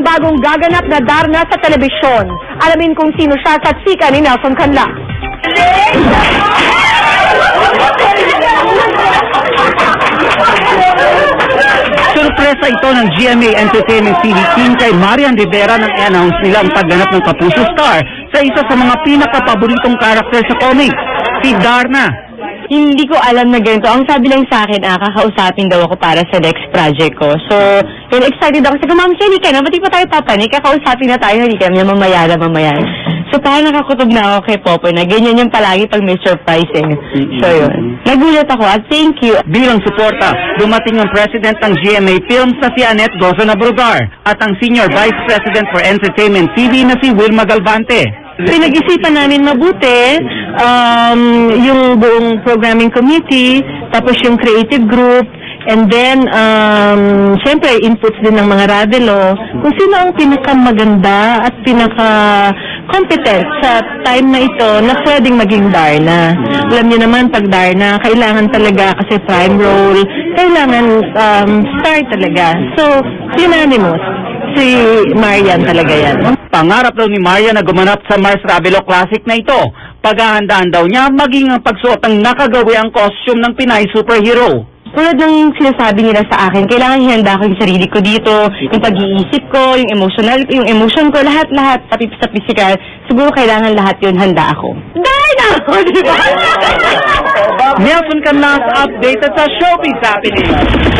ang bagong gaganap na Darna sa telebisyon. Alamin kung sino siya sa chika ni Nelson Canla. Surpresa ito ng GMA Entertainment TV team kay Marian Rivera nang i-announce nila ang pagganap ng Kapuso Star sa isa sa mga pinakapaboritong karakter sa comic, si Darna. Hindi ko alam na ganito. Ang sabi lang sa akin, ah, kakausapin daw ako para sa next project ko. So, yun, excited ako. Sabi ma'am, hindi ka na, ba't di pa tayo papanik? Kakausapin na tayo, hindi ka na, mamaya na, mamaya. So, parang nakakutob na ako kay Popoy na ganyan yung palagi pag may surprise eh. So, yun. Nagulat ako at thank you. Bilang suporta, dumating ang president ng GMA Films na si Annette Gozo Nabrodar at ang senior vice president for entertainment TV na si Wilma Galvante. Pinag-isipan namin mabuti um, yung buong programming committee, tapos yung creative group, and then, um, syempre, inputs din ng mga Ravelo, kung sino ang pinakamaganda at pinaka-competent sa time na ito na pwedeng maging Darna. Alam niyo naman, pag Darna, kailangan talaga kasi prime role, kailangan um, star talaga. So, unanimous. Si Marian talaga yan. Pangarap daw ni Maria na gumanap sa Mars Ravelo Classic na ito. Paghahandaan daw niya maging ang pagsuot ng nakagawi ang costume ng Pinay superhero. Tulad ng sinasabi nila sa akin, kailangan ihanda ko yung sarili ko dito, yung pag-iisip ko, yung emotional, yung emotion ko, lahat-lahat, pati sa physical, siguro kailangan lahat yun handa ako. Dahil ako, di ba? Nelson Canlas updated sa Showbiz Happening.